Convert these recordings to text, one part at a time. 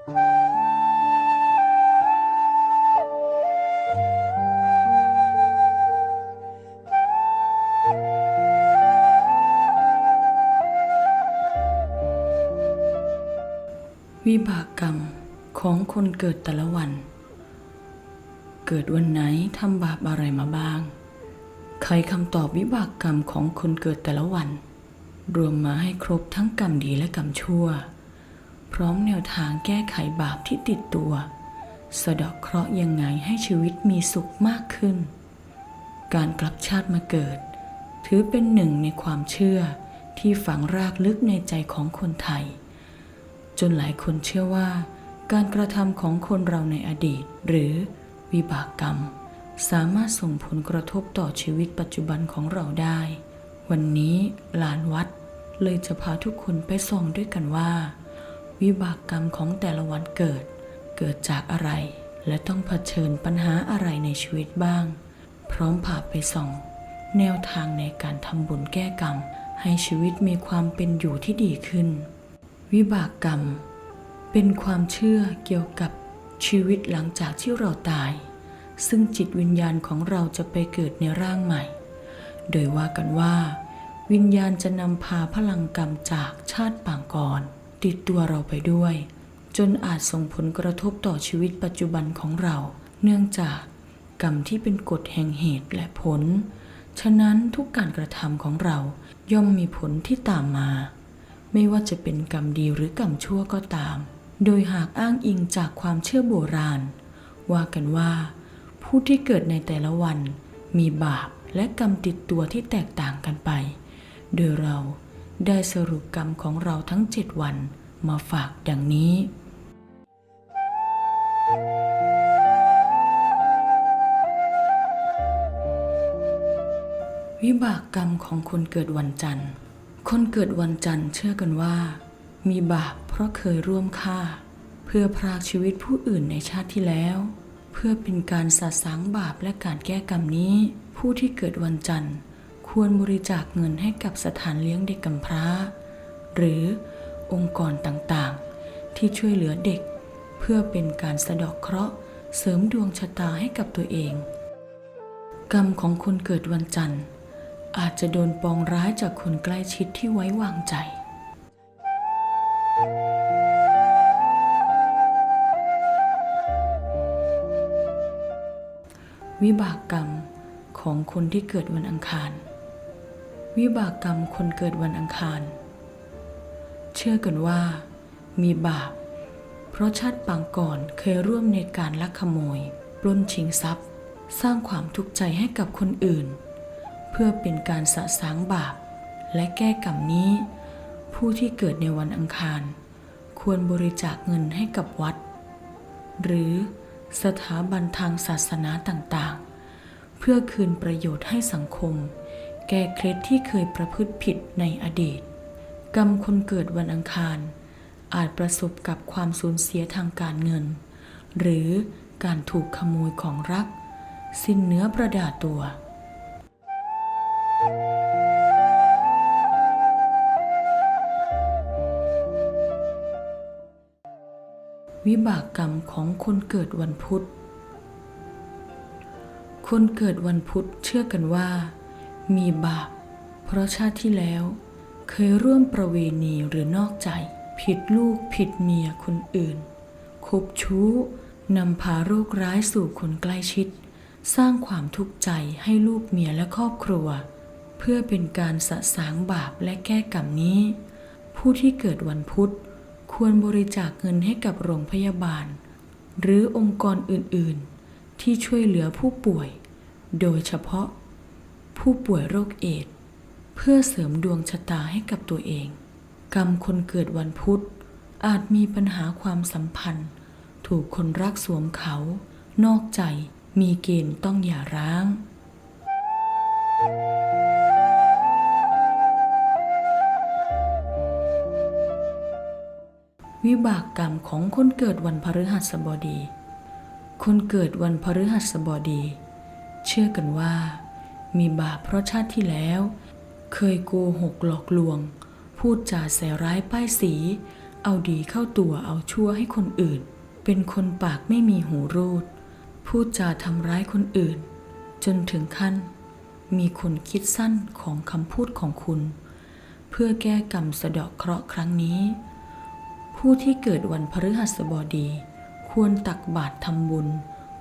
วิบากกรรมของคนเกิดแต่ละวัน เกิดวันไหนทำบาปอะไรมาบ้าง ใครคำตอบวิบากกรรมของคนเกิดแต่ละวัน รวมมาให้ครบทั้งกรรมดีและกรรมชั่ว พร้อมแนวทางแก้ไขบาปที่ติดตัว สะดาะเคราะห์ยังไงให้ชีวิตมีสุขมากขึ้น การกลับชาติมาเกิด ถือเป็นหนึ่งในความเชื่อที่ฝังรากลึกในใจของคนไทย จนหลายคนเชื่อว่า การกระทำของคนเราในอดีต หรือวิบากกรรม สามารถส่งผลกระทบต่อชีวิตปัจจุบันของเราได้ วันนี้ลานวัดเลยจะพาทุกคนไปส่องด้วยกันว่า วิบากกรรมของแต่ละวันเกิด เกิดจากอะไร และต้องเผชิญปัญหาอะไรในชีวิตบ้าง พร้อมพาไปส่อง แนวทางในการทำบุญแก้กรรม ให้ชีวิตมีความเป็นอยู่ที่ดีขึ้น วิบากกรรม เป็นความเชื่อเกี่ยวกับชีวิตหลังจากที่เราตาย ซึ่งจิตวิญญาณของเราจะไปเกิดในร่างใหม่ โดยว่ากันว่า วิญญาณจะนำพาพลังกรรมจากชาติปางก่อน ติดตัวเราไปด้วย จนอาจส่งผลกระทบต่อชีวิตปัจจุบันของเรา เนื่องจากกรรมที่เป็นกฎแห่งเหตุและผล ฉะนั้นทุกการกระทำของเราย่อมมีผลที่ตามมา ไม่ว่าจะเป็นกรรมดีหรือกรรมชั่วก็ตาม โดยหากอ้างอิงจากความเชื่อโบราณ ว่ากันว่า ผู้ที่เกิดในแต่ละวัน มีบาปและกรรมติดตัวที่แตกต่างกันไป โดยเรา ได้สรุปกรรมของเราทั้งเจ็ดวันมาฝากดังนี้ วิบากกรรมของคนเกิดวันจันทร์ คนเกิดวันจันทร์เชื่อกันว่า มีบาปเพราะเคยร่วมฆ่า เพื่อพรากชีวิตผู้อื่นในชาติที่แล้ว เพื่อเป็นการสะสางบาปและการแก้กรรมนี้ ผู้ที่เกิดวันจันทร์ ควรบริจาคเงินให้กับสถานเลี้ยงเด็กกำพร้า หรือองค์กรต่างๆ ที่ช่วยเหลือเด็ก เพื่อเป็นการสะดอกเคราะห์เสริมดวงชะตาให้กับตัวเอง กรรมของคนเกิดวันจันทร์ อาจจะโดนปองร้ายจากคนใกล้ชิดที่ไว้วางใจวิบากกรรมของคนที่เกิดวันอังคาร วิบากกรรมคนเกิดวันอังคาร เชื่อกันว่า มีบาป เพราะชาติปางก่อนเคยร่วมในการลักขโมย ปล้นชิงทรัพย์ สร้างความทุกข์ใจให้กับคนอื่น เพื่อเป็นการสะสางบาป และแก้กรรมนี้ ผู้ที่เกิดในวันอังคาร ควรบริจาคเงินให้กับวัด หรือสถาบันทางศาสนาต่างๆ เพื่อคืนประโยชน์ให้สังคม แก้เคล็ดที่เคยประพฤติผิดในอดีต กรรมคนเกิดวันอังคาร อาจประสบกับความสูญเสียทางการเงิน หรือการถูกขโมยของรัก สิ้นเนื้อประดาตัว วิบากกรรมของคนเกิดวันพุธคนเกิดวันพุธเชื่อกันว่า มีบาป เพราะชาติที่แล้ว เคยร่วมประเวณีหรือนอกใจ ผิดลูกผิดเมียคนอื่น คบชู้นำพาโรคร้ายสู่คนใกล้ชิด สร้างความทุกข์ใจให้ลูกเมียและครอบครัว เพื่อเป็นการสะสางบาปและแก้กรรมนี้ ผู้ที่เกิดวันพุธ ควรบริจาคเงินให้กับโรงพยาบาล หรือองค์กรอื่นๆ ที่ช่วยเหลือผู้ป่วย โดยเฉพาะ ผู้ป่วยโรคเอดส์เพื่อเสริมดวงชะตาให้กับตัวเอง กรรมคนเกิดวันพุธ อาจมีปัญหาความสัมพันธ์ ถูกคนรักสวมเขา นอกใจมีเกณฑ์ต้องหย่าร้างวิบากกรรมของคนเกิดวันพฤหัสบดี คนเกิดวันพฤหัสบดี เชื่อกันว่า มีบาปเพราะชาติที่แล้ว เคยโกหกหลอกลวง พูดจาใส่ร้ายป้ายสี เอาดีเข้าตัวเอาชั่วให้คนอื่น เป็นคนปากไม่มีหูรูด พูดจาทำร้ายคนอื่น จนถึงขั้น มีคนคิดสั้นของคำพูดของคุณ เพื่อแก้กรรมสะเดาะเคราะห์ครั้งนี้ ผู้ที่เกิดวันพฤหัสบดี ควรตักบาตรทำบุญ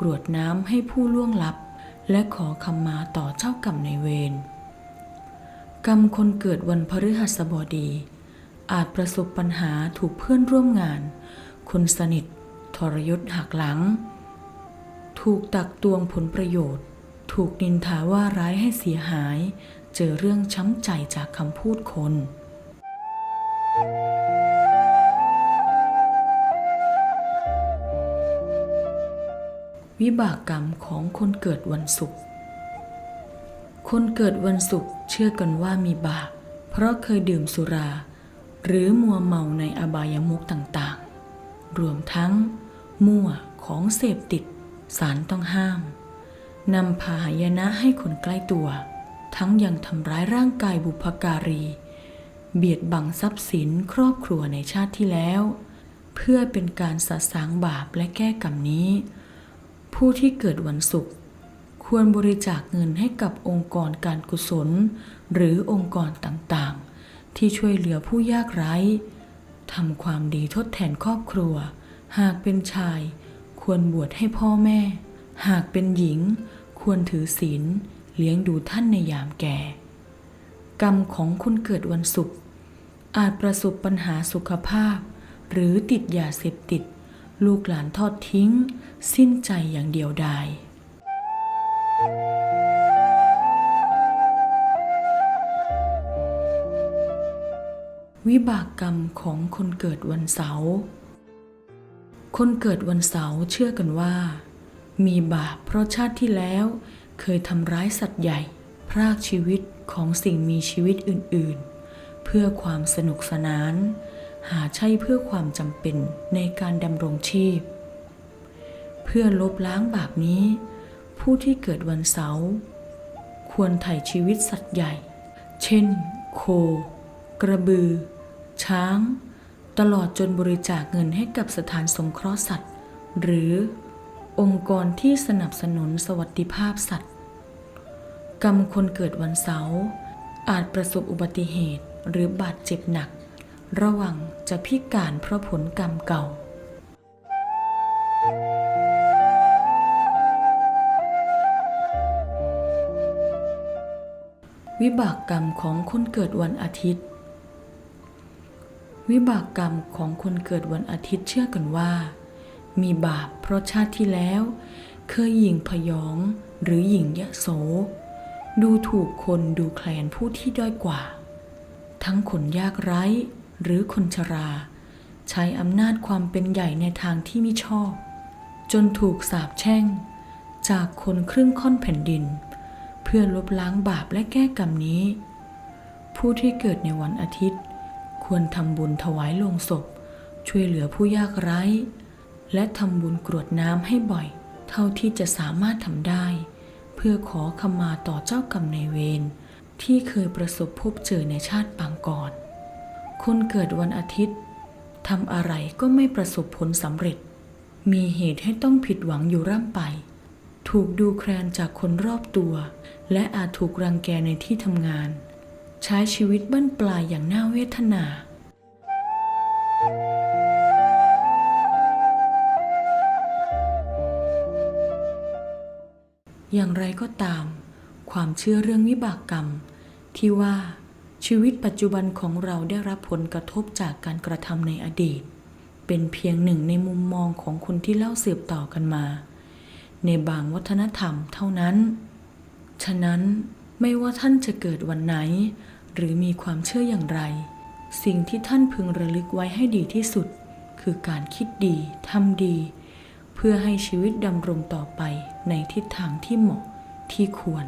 กรวดน้ำให้ผู้ล่วงลับ และขอขมาต่อเจ้ากรรมในเวร กรรมคนเกิดวันพฤหัสบดี อาจประสบปัญหาถูกเพื่อนร่วมงาน คนสนิท ทรยศหักหลัง ถูกตักตวงผลประโยชน์ ถูกนินทาว่าร้ายให้เสียหาย เจอเรื่องช้ำใจจากคำพูดคน วิบากกรรมของคนเกิดวันศุกร์ คนเกิดวันศุกร์เชื่อกันว่ามีบาปเพราะเคยดื่มสุรา หรือมัวเมาในอบายมุขต่างๆ รวมทั้ง มั่วของเสพติด สารต้องห้าม นำพาหายนะให้คนใกล้ตัว ทั้งยังทำร้ายร่างกายบุพการี เบียดบังทรัพย์สินครอบครัวในชาติที่แล้ว เพื่อเป็นการสะสางบาปและแก้กรรมนี้ ผู้ที่เกิดวันศุกร์ควรบริจาคเงินให้กับองค์กรการกุศล หรือองค์กรต่างๆ ที่ช่วยเหลือผู้ยากไร้ทำความดีทดแทนครอบครัว หากเป็นชาย ควรบวชให้พ่อแม่ หากเป็นหญิง ควรถือศีลเลี้ยงดูท่านในยามแก่ กรรมของคนเกิดวันศุกร์อาจประสบปัญหาสุขภาพ หรือติดยาเสพติด ลูกหลานทอดทิ้ง สิ้นใจอย่างเดียวดายวิบากกรรมของคนเกิดวันเสาร์ คนเกิดวันเสาร์เชื่อกันว่า มีบาปเพราะชาติที่แล้ว เคยทำร้ายสัตว์ใหญ่ พรากชีวิตของสิ่งมีชีวิตอื่นๆ เพื่อความสนุกสนาน หาใช่เพื่อความจำเป็นในการดำรงชีพ เพื่อลบล้างบาปนี้ ผู้ที่เกิดวันเสาร์ควรไถ่ชีวิตสัตว์ใหญ่ เช่น โค กระบือ ช้าง ตลอดจนบริจาคเงินให้กับสถานสงเคราะห์สัตว์ หรือองค์กรที่สนับสนุนสวัสดิภาพสัตว์ กรรมคนเกิดวันเสาร์อาจประสบอุบัติเหตุหรือบาดเจ็บหนัก ระวังจะพิการเพราะผลกรรมเก่า วิบากกรรมของคนเกิดวันอาทิตย์ วิบากกรรมของคนเกิดวันอาทิตย์เชื่อกันว่า มีบาปเพราะชาติที่แล้ว เคยหยิ่งพยองหรือหยิ่งยะโส ดูถูกคนดูแคลนผู้ที่ด้อยกว่า ทั้งคนยากไร้ หรือคนชรา ใช้อำนาจความเป็นใหญ่ในทางที่ไม่ชอบ จนถูกสาปแช่ง จากคนครึ่งค่อนแผ่นดิน เพื่อลบล้างบาปและแก้กรรมนี้ ผู้ที่เกิดในวันอาทิตย์ ควรทำบุญถวายลงศพ ช่วยเหลือผู้ยากไร้ และทำบุญกรวดน้ำให้บ่อย เท่าที่จะสามารถทำได้ เพื่อขอขมาต่อเจ้ากรรมในเวรที่เคยประสบพบเจอในชาติปางก่อน คนเกิดวันอาทิตย์ทำอะไรก็ไม่ประสบผลสำเร็จ มีเหตุให้ต้องผิดหวังอยู่ร่ำไป ถูกดูแคลนจากคนรอบตัว และอาจถูกรังแกในที่ทำงาน ใช้ชีวิตบั้นปลายอย่างน่าเวทนาอย่างไรก็ตาม ความเชื่อเรื่องวิบากกรรม ที่ว่า ชีวิตปัจจุบันของเราได้รับผลกระทบจากการกระทำในอดีต เป็นเพียงหนึ่งในมุมมองของคนที่เล่าสืบต่อกันมา ในบางวัฒนธรรมเท่านั้น ฉะนั้นไม่ว่าท่านจะเกิดวันไหน หรือมีความเชื่ออย่างไร สิ่งที่ท่านพึงระลึกไว้ให้ดีที่สุด คือการคิดดีทำดี เพื่อให้ชีวิตดำรงต่อไปในทิศทางที่เหมาะที่ควร